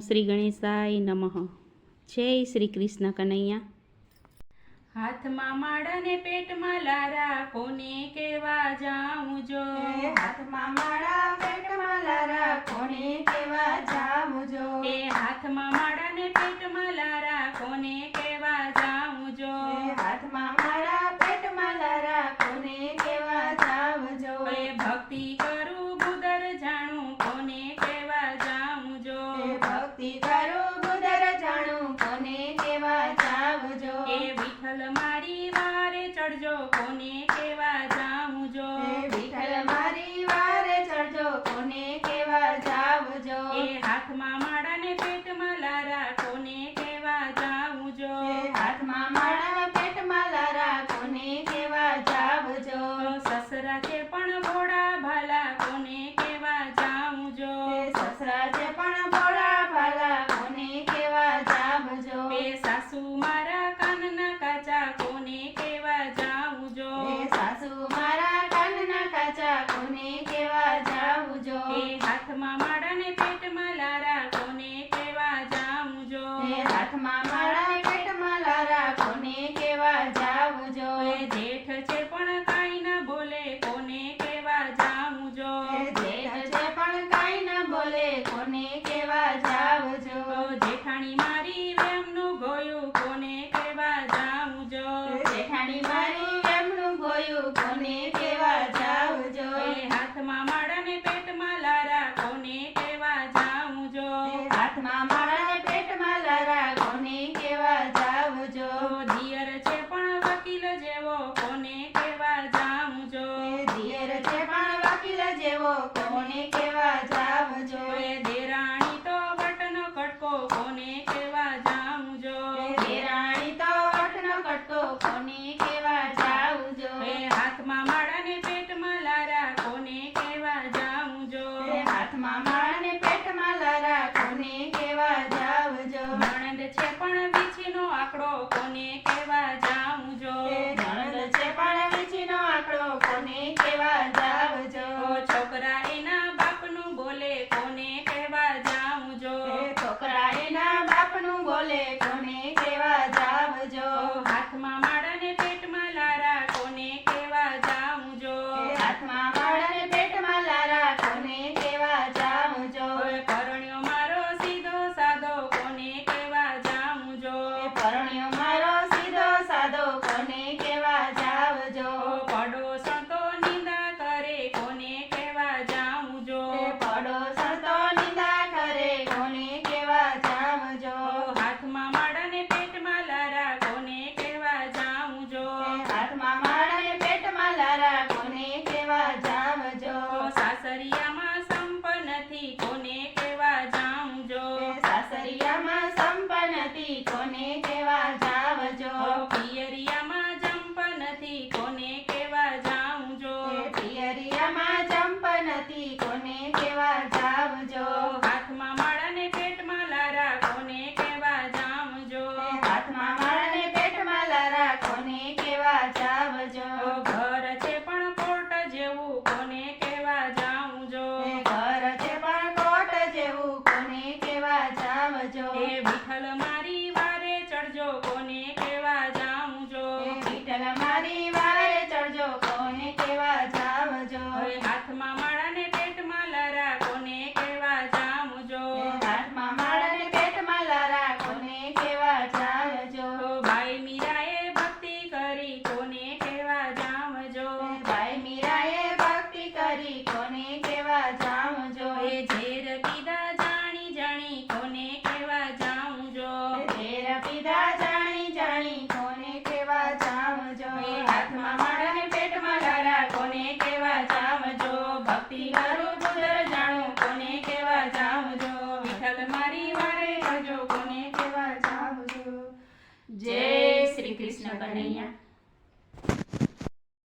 શ્રી ગણેશાય નમઃ. જય શ્રી કૃષ્ણ કનૈયા. હાથમાં માળા ને પેટમાં લારા કોને કેવા જાઉં જો? હાથમાં માળા પેટમાં લારા કોને કેવા જાઉં જો? એ હાથમાં માળા ને પેટમાં લારા કોને કેવા વિઠ્ઠલ મારી વારે ચડજો કોને કેવા જાઉં જો? વિઠ્ઠલ મારી વારે ચડજો કોને કેવા જાવ જો? એ હાથમાં માળા ને પેટમાં લારા કોને કેવા જાઉં જો? હાથમાં માળા પેટમાં લારા કોને કેવા જાવ જો? સસરા છે પણ હાથમાં માળા ને પેટમાં લારા કોને કેવા જાઉં જો એ હાથમાં માળા ને પેટમાં લારા કોને કેવા જાઉં જો એ જેઠ છે પણ કાઈ ના બોલે કોને કેવા જાઉં જો જેઠ છે પણ કાઈ ના બોલે કોને કેવા જાઉં જો જેઠાણી મારી વેમનું ગોયું કોને કેવા જાઉં જો જેઠાણી મારી વેમનું ગોયું કોને કોને કેવા જાવ જો? દેરાણી તો વટનો કટકો કોને કેવા જાઉં જો? દેરાણી તો વટનો કટકો કોને Olé! ti,